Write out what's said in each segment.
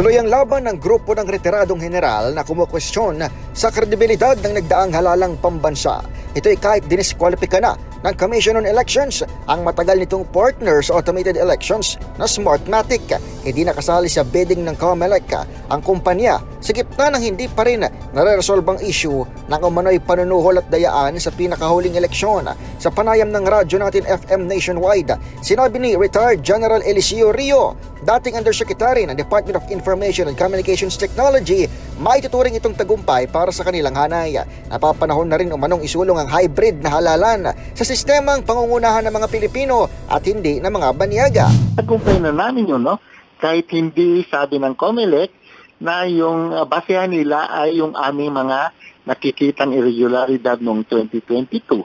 Tuloy ang laban ng grupo ng retiradong general na kumukwestiyon sa kredibilidad ng nagdaang halalang pambansa. Ito'y kahit diniskwalipika na ng Commission on Elections ang matagal nitong partner sa automated elections na Smartmatic. Hindi nakasali sa bidding ng COMELEC ang kumpanya sa gitna ng hindi pa rin nare-resolve ang issue ng umano'y panunuhol at dayaan sa pinakahuling eleksyon. Sa panayam ng radyo natin FM Nationwide, sinabi ni retired General Eliseo Rio, dating Undersecretary ng Department of Information and Communications Technology, maituturing itong tagumpay para sa kanilang hanay. Napapanahon na rin umanong isulong ang hybrid na halalan sa sistemang pangungunahan ng mga Pilipino at hindi ng mga banyaga. Tagumpay na namin yun, no? Kahit hindi sabi ng COMELEC na yung uh, basehan nila ay yung aming mga nakikitang irregularidad noong 2022.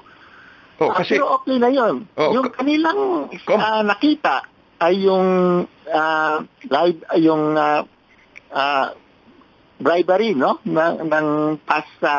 Oh, Ah, kasi Pero okay na yun. Oh, yung kanilang ah, nakita ay yung ah, live, yung ah, ah, bribery no ng, ng past sa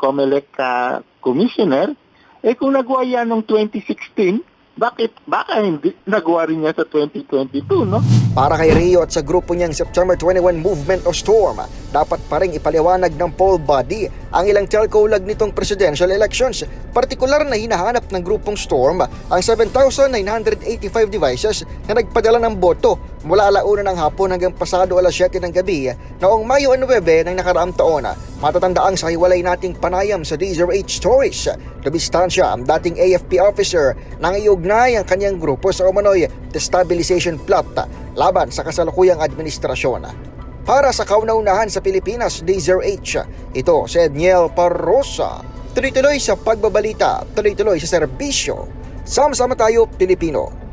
COMELEC ah, commissioner eh kung nagawa yan noong 2016 bakit? Baka hindi nagawa rin niya sa 2022 no? Para kay Rio at sa grupo niyang September 21 Movement o Storm, dapat pa rin ipaliwanag ng poll body ang ilang lag nitong presidential elections. Partikular na hinahanap ng grupong Storm ang 7,985 devices na nagpadala ng boto mula alauna ng hapon hanggang pasado alas 7 ng gabi noong Mayo 9 ng nakaraang taon. Matatandaang sa hiwalay nating panayam sa DZRH Stories. Dumistansya ang dating AFP officer nang iugnay ang kanyang grupo sa umano'y destabilization plot laban sa kasalukuyang administrasyon. Para sa kauna-unahan sa Pilipinas, DZRH, ito si Edniel Parrosa. Tuloy-tuloy sa pagbabalita, tuloy-tuloy sa serbisyo. Sama-sama tayo, Pilipino.